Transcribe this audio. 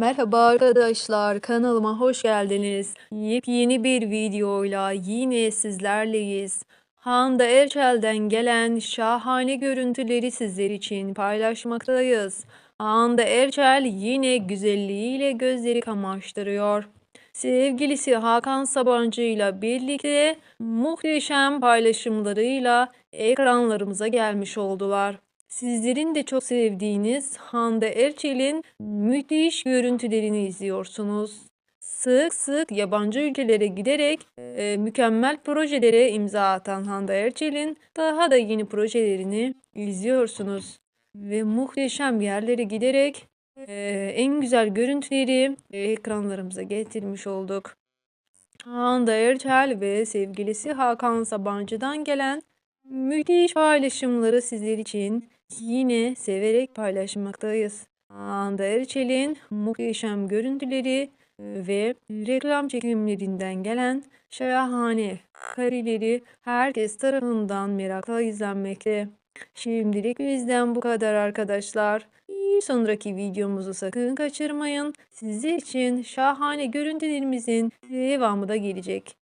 Merhaba arkadaşlar, kanalıma hoş geldiniz. Yepyeni bir videoyla yine sizlerleyiz. Hande Erçel'den gelen şahane görüntüleri sizler için paylaşmaktayız. Hande Erçel yine güzelliğiyle gözleri kamaştırıyor. Sevgilisi Hakan Sabancı ile birlikte muhteşem paylaşımlarıyla ekranlarımıza gelmiş oldular. Sizlerin de çok sevdiğiniz Hande Erçel'in müthiş görüntülerini izliyorsunuz. Sık sık yabancı ülkelere giderek e, mükemmel projelere imza atan Hande Erçel'in daha da yeni projelerini izliyorsunuz. Ve muhteşem yerlere giderek e, en güzel görüntüleri ekranlarımıza getirmiş olduk. Hande Erçel ve sevgilisi Hakan Sabancı'dan gelen müthiş paylaşımları sizler için yine severek paylaşmaktayız. Hande Erçel'in muhteşem görüntüleri ve reklam çekimlerinden gelen şahane kareleri herkes tarafından merakla izlenmekte. Şimdilik bizden bu kadar arkadaşlar. Bir sonraki videomuzu sakın kaçırmayın. Sizler için şahane görüntülerimizin devamı da gelecek.